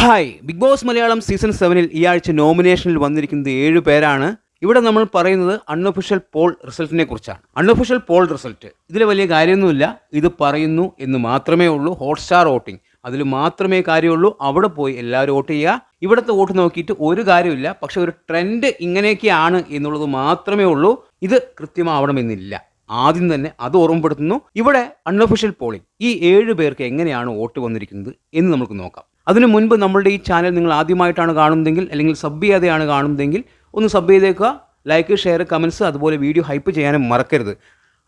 Hi. Big Boss Malayalam season സെവനിൽ ഈ ആഴ്ച നോമിനേഷനിൽ വന്നിരിക്കുന്നത് ഏഴ് പേരാണ്. ഇവിടെ നമ്മൾ പറയുന്നത് അൺഒഫീഷ്യൽ പോൾ റിസൾട്ടിനെ കുറിച്ചാണ്. Unofficial poll result. ഇതിൽ വലിയ കാര്യമൊന്നുമില്ല. ഇത് പറയുന്നു എന്ന് മാത്രമേ ഉള്ളൂ. ഹോട്ട്സ്റ്റാർ വോട്ടിംഗ് അതിൽ മാത്രമേ കാര്യമുള്ളൂ. അവിടെ പോയി എല്ലാവരും വോട്ട് ചെയ്യുക. ഇവിടുത്തെ വോട്ട് നോക്കിയിട്ട് ഒരു കാര്യമില്ല. പക്ഷെ ഒരു ട്രെൻഡ് ഇങ്ങനെയൊക്കെയാണ് എന്നുള്ളത് മാത്രമേ ഉള്ളൂ. ഇത് കൃത്യമാവണമെന്നില്ല. ആദ്യം തന്നെ അത് ഓർമ്മപ്പെടുത്തുന്നു. ഇവിടെ അൺഒഫീഷ്യൽ പോളിംഗ് ഈ ഏഴ് പേർക്ക് എങ്ങനെയാണ് വോട്ട് വന്നിരിക്കുന്നത് എന്ന് നമുക്ക് നോക്കാം. അതിനു മുൻപ് നമ്മളുടെ ഈ ചാനൽ നിങ്ങൾ ആദ്യമായിട്ടാണ് കാണുന്നതെങ്കിൽ അല്ലെങ്കിൽ സബ് ചെയ്യാതെയാണ് കാണുന്നതെങ്കിൽ ഒന്ന് സബ് ചെയ്തേക്കുക ലൈക്ക് ഷെയർ കമൻസ് അതുപോലെ വീഡിയോ ഹൈപ്പ് ചെയ്യാനും മറക്കരുത്.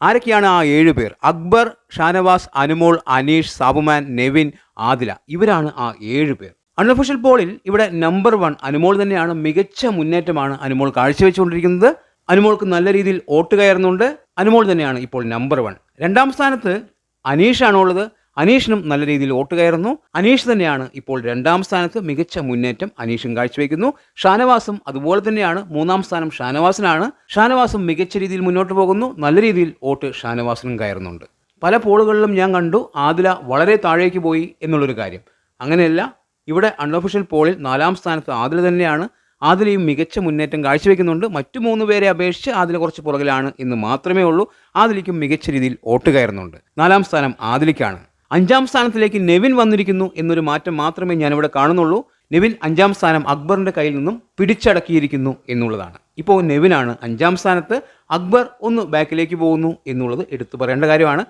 ആരൊക്കെയാണ് ആ ഏഴ് പേർ? അക്ബർ ഷാനവാസ് അനുമോൾ അനീഷ് സാബുമാൻ നെവിൻ ആദില. ഇവരാണ് ആ ഏഴ് പേർ. അൺഒഫീഷ്യൽ പോളിൽ ഇവിടെ നമ്പർ വൺ അനുമോൾ തന്നെയാണ്. മികച്ച മുന്നേറ്റമാണ് അനുമോൾ കാഴ്ചവെച്ചുകൊണ്ടിരിക്കുന്നത്. അനുമോൾക്ക് നല്ല രീതിയിൽ വോട്ട് കയറുന്നുണ്ട്. അനുമോൾ തന്നെയാണ് ഇപ്പോൾ നമ്പർ വൺ രണ്ടാം സ്ഥാനത്ത് അനീഷാണ് ഉള്ളത് അനീഷിനും നല്ല രീതിയിൽ വോട്ട് കയറുന്നു. അനീഷ് തന്നെയാണ് ഇപ്പോൾ രണ്ടാം സ്ഥാനത്ത് മികച്ച മുന്നേറ്റം അനീഷും കാഴ്ചവെക്കുന്നു. ഷാനവാസും അതുപോലെ തന്നെയാണ് മൂന്നാം സ്ഥാനം ഷാനവാസിനാണ്. ഷാനവാസും മികച്ച രീതിയിൽ മുന്നോട്ട് പോകുന്നു. നല്ല രീതിയിൽ വോട്ട് ഷാനവാസിനും കയറുന്നുണ്ട്. പല പോളുകളിലും ഞാൻ കണ്ടു ആദില വളരെ താഴേക്ക് പോയി എന്നുള്ളൊരു കാര്യം. അങ്ങനെയല്ല ഇവിടെ അൺഒഫീഷ്യൽ പോളിൽ നാലാം സ്ഥാനത്ത് ആദില തന്നെയാണ്. ആദിലയും മികച്ച മുന്നേറ്റം കാഴ്ചവെക്കുന്നുണ്ട്. മറ്റു മൂന്ന് പേരെ അപേക്ഷിച്ച് ആദില കുറച്ച് പുറകിലാണ് എന്ന് മാത്രമേ ഉള്ളൂ. ആദിലയ്ക്കും മികച്ച രീതിയിൽ വോട്ട് കയറുന്നുണ്ട്. നാലാം സ്ഥാനം ആദിലയ്ക്കാണ്. അഞ്ചാം സ്ഥാനത്തിലേക്ക് നെവിൻ വന്നിരിക്കുന്നു എന്നൊരു മാറ്റം മാത്രമേ ഞാനിവിടെ കാണുന്നുള്ളൂ. നെവിൻ അഞ്ചാം സ്ഥാനം അക്ബറിന്റെ കയ്യിൽ നിന്നും പിടിച്ചടക്കിയിരിക്കുന്നു എന്നുള്ളതാണ്. ഇപ്പോൾ നെവിനാണ് അഞ്ചാം സ്ഥാനത്ത് അക്ബർ ഒന്ന് ബാക്കിലേക്ക് പോകുന്നു എന്നുള്ളത് എടുത്തു പറയേണ്ട കാര്യമാണ്.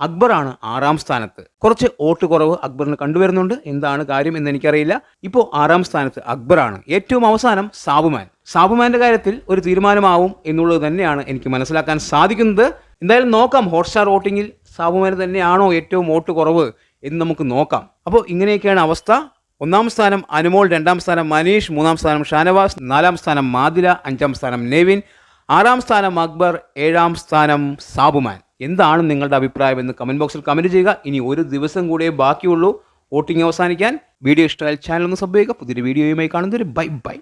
അക്ബറാണ് ആറാം സ്ഥാനത്ത്. കുറച്ച് വോട്ട് കുറവ് അക്ബറിന് കണ്ടുവരുന്നുണ്ട്. എന്താണ് കാര്യം എന്ന് എനിക്കറിയില്ല. ഇപ്പോൾ ആറാം സ്ഥാനത്ത് അക്ബറാണ് ഏറ്റവും അവസാനം സാബുമാൻ. സാബുമാന്റെ കാര്യത്തിൽ ഒരു തീരുമാനമാവും എന്നുള്ളത് തന്നെയാണ് എനിക്ക് മനസ്സിലാക്കാൻ സാധിക്കുന്നത്. എന്തായാലും നോക്കാം ഹോട്ട്സ്റ്റാർ വോട്ടിങ്ങിൽ സാബുമാന് തന്നെയാണോ ഏറ്റവും വോട്ട് കുറവ് എന്ന് നമുക്ക് നോക്കാം. അപ്പോൾ ഇങ്ങനെയൊക്കെയാണ് അവസ്ഥ. ഒന്നാം സ്ഥാനം അനുമോൾ രണ്ടാം സ്ഥാനം മനീഷ് മൂന്നാം സ്ഥാനം ഷാനവാസ് നാലാം സ്ഥാനം മാതില അഞ്ചാം സ്ഥാനം നെവിൻ ആറാം സ്ഥാനം അക്ബർ ഏഴാം സ്ഥാനം സാബുമാൻ. എന്താണ് നിങ്ങളുടെ അഭിപ്രായം എന്ന് കമന്റ് ബോക്സിൽ കമന്റ് ചെയ്യുക. ഇനി ഒരു ദിവസം കൂടെ ബാക്കിയുള്ളൂ. വോട്ടിംഗ് അവസാനിക്കാൻ. വീഡിയോ ഇഷ്ടമായാൽ ചാനൽ ഒന്ന് സംഭവിക്കുക ചെയ്യുക. പുതിയൊരു വീഡിയോയുമായി കാണുന്നൊരു ബൈ ബൈ.